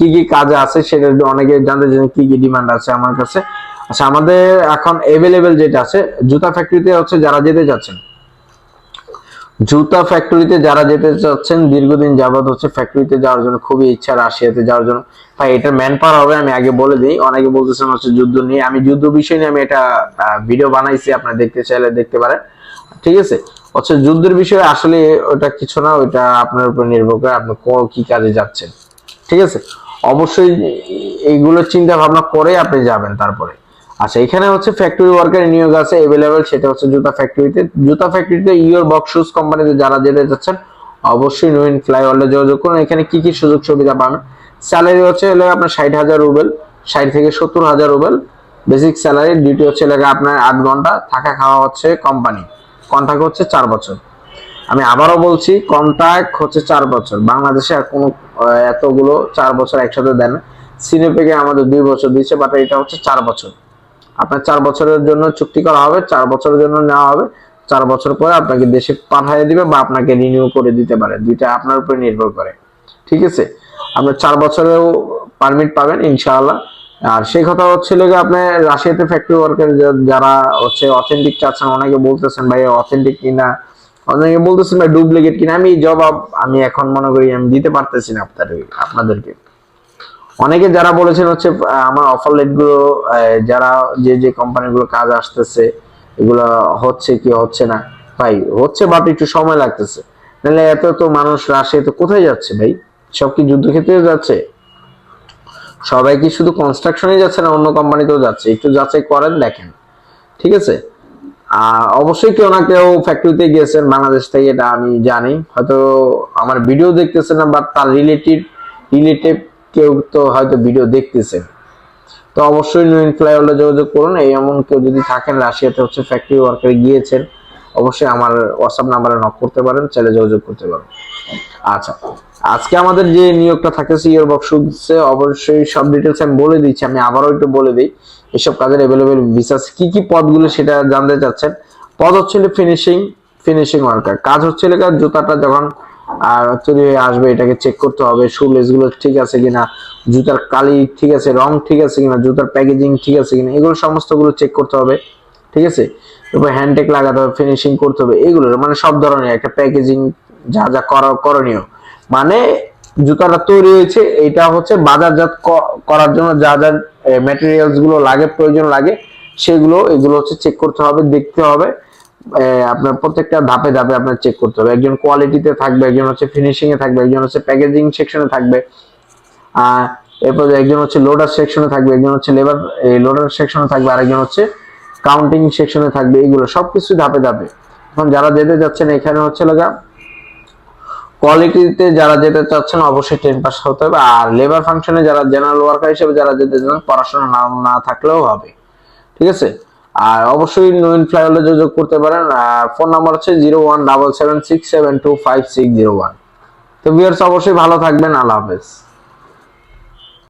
কি কি কাজে আছে সেটা অনেকে জানতে চান কি কি ডিমান্ড আছে আমার কাছে। আচ্ছা আমাদের এখন এভেলেবেল যেটা আছে, জুতা ফ্যাক্টরিতে হচ্ছে যারা যেতে যাচ্ছেন জুতা ফ্যাক্টরিতে যারা যেতে চাচ্ছেন, দীর্ঘদিন যাবত হচ্ছে ফ্যাক্টরিতে যাওয়ার জন্য খুবই ইচ্ছা, রাশিয়াতে যাওয়ার জন্য। ভাই, এটা ম্যান পাওয়ার হবে, আমি আগে বলে দিই। অনেকে বলতেছেন হচ্ছে যুদ্ধ নিয়ে। আমি যুদ্ধ বিষয় নিয়ে আমি এটা ভিডিও বানাইছি, আপনারা দেখতে চাইলে দেখতে পারেন। ঠিক আছে? হচ্ছে যুদ্ধের বিষয়ে আসলে ওটা কিছু না, ওটা আপনার উপর নির্ভর করে আপনি কি কাজে যাচ্ছেন। ঠিক আছে? অবশ্যই এইগুলো চিন্তা ভাবনা করে আপনি যাবেন তারপরে। আচ্ছা এখানে হচ্ছে ফ্যাক্টরি ওয়ার্কার নিয়োগ আছে এভেলেবেল সেটা হচ্ছে জুতা ফ্যাক্টরিতে জুতা ফ্যাক্টরিতে ইওর বক্স শুজ কোম্পানিতে যারা যেতে যাচ্ছেন অবশ্যই নোইন ফ্লাইওয়ার্ডে যোগাযোগ করুন। এখানে কি কি সুযোগ সুবিধা পাবেন? স্যালারি হচ্ছে হলো আপনার ষাট হাজার রুবেল, ষাট থেকে সত্তর হাজার রুবেল। বেসিক স্যালারি ডিউটি হচ্ছে লাগে আপনার আট ঘণ্টা, থাকা খাওয়া হচ্ছে কোম্পানি কন্ট্রাক্ট হচ্ছে চার বছর। আমি আবারও বলছি কন্ট্রাক্ট হচ্ছে চার বছর। বাংলাদেশে আর কোনো এতগুলো চার বছর একসাথে দেন সিনেপেকে আমাদের দুই বছর দিচ্ছে বাট এটা হচ্ছে চার বছর। আপনার চার বছরের জন্য চুক্তি করা হবে, চার বছরের জন্য নেওয়া হবে। চার বছর পরে আপনাকে দেশে পাঠিয়ে দিবে বা আপনাকে রিনিউ করে দিতে পারে। দুইটা আপনার উপরে নির্ভর করে। ঠিক আছে? আপনার চার বছরেও পারমিট পাবেন, ইনশাআল্লাহ। আর সেই কথা হচ্ছিল যে আপনার রাশিয়াতে ফ্যাক্টরি ওয়ার্কার যারা হচ্ছে অথেন্টিক চাচ্ছেন, অনেকে বলতেছেন, ভাই অথেন্টিক কিনা? অনেকে বলতেছেন ভাই ডুপ্লিকেট কিনা? আমি জবাব, আমি এখন মনে করি, আমি দিতে পারতেছি না আপনাদের, আপনাদেরকে। অনেকে যারা বলেছেন হচ্ছে আমার অফার লেটগুলো যারা যে যে কোম্পানিগুলো কাজ আসতেছে, এগুলো হচ্ছে কি হচ্ছে না? ভাই, হচ্ছে বাট একটু সময় লাগতেছে। নাহলে এত তো মানুষ রাশিয়াতে কোথায় যাচ্ছে ভাই? সব কি যুদ্ধক্ষেত্রে যাচ্ছে? সবাই কি শুধু কনস্ট্রাকশনে যাচ্ছে না, অন্য কোম্পানিতেও যাচ্ছে? একটু যাচাই করেন, দেখেন। ঠিক আছে? অবশ্যই কেউ না কেউ ফ্যাক্টরিতে গিয়েছেন, বাংলাদেশ থেকে, এটা আমি জানি। হয়তো আমার ভিডিও দেখতেছেন না বা তার রিলেটিভ রিলেটিভ কেউ তো হয়তো ভিডিও দেখতেছেন। তো অবশ্যই নুইন ফ্লাইওভারে যোগাযোগ করুন। এই এমন কেউ যদি থাকেন, রাশিয়াতে হচ্ছে ফ্যাক্টরি ওয়ার্কারে গিয়েছেন, অবশ্যই আমার হোয়াটসঅ্যাপ নাম্বারে নক করতে পারেন, চাইলে যোগাযোগ করতে পারেন। আচ্ছা। আজকে আমাদের যে নিয়োগটা থাকতেছে ইয়ার বক্সে অবশ্যই সব ডিটেলস আমি বলে দিচ্ছি। আমি আবারও একটু বলে দিই, এসব কাজের অ্যাভেলেবেল ভিসাস কি কি পদগুলো সেটা জানতে চাচ্ছেন? পদ হচ্ছে ফিনিশিং ফিনিশিং ওয়ার্কার কাজ হচ্ছে জুতাটা যখন, আর হয়ে আসবে, এটাকে চেক করতে হবে শু গুলো ঠিক আছে কিনা, জুতার কালি ঠিক আছে, রং ঠিক আছে কিনা, জুতার প্যাকেজিং ঠিক আছে কিনা, এগুলো সমস্তগুলো চেক করতে হবে, ঠিক আছে? এরপর হ্যান্ডটেক লাগাতে হবে ফিনিশিং করতে হবে, এগুলো মানে সব ধরনের একটা প্যাকেজিং যা যা করা করণীয়। মানে জুতাটা তৈরি হয়েছে এটা হচ্ছে বাজারজাত করার জন্য যা যা ম্যাটেরিয়ালসগুলো লাগে, প্রয়োজন লাগে, সেগুলো, এগুলো হচ্ছে চেক করতে হবে, দেখতে হবে। আপনার প্রত্যেকটা ধাপে ধাপে আপনার চেক করতে হবে। একজন কোয়ালিটিতে থাকবে, একজন হচ্ছে ফিনিশিং এ থাকবে, একজন হচ্ছে প্যাকেজিং সেকশনে থাকবে। আর এরপর একজন হচ্ছে লোডার সেকশনে থাকবে, একজন হচ্ছে লেবার লোডার সেকশনে থাকবে, আরেকজন হচ্ছে কাউন্টিং সেকশনে থাকবে, এগুলো সবকিছু ধাপে ধাপে। এখন যারা যেতে যাচ্ছেন, এখানে হচ্ছে লাগা কোয়ালিটিতে যারা যেতে চাচ্ছেন, অবশ্যই টেন পাস হতে হবে। আর লেবার ফাংশনে যারা জেনারেল ওয়ার্কার হিসেবে যারা যেতে চান, পড়াশোনা না না থাকলেও হবে। ঠিক আছে? আর অবশ্যই নয়ন ফ্লাইওভারে যোগাযোগ করতে পারেন। ফোন নাম্বার হচ্ছে zero one double seven six seven two five six zero one তো ভিউয়ার্স অবশ্যই ভালো থাকবেন। আল্লাহ হাফেজ।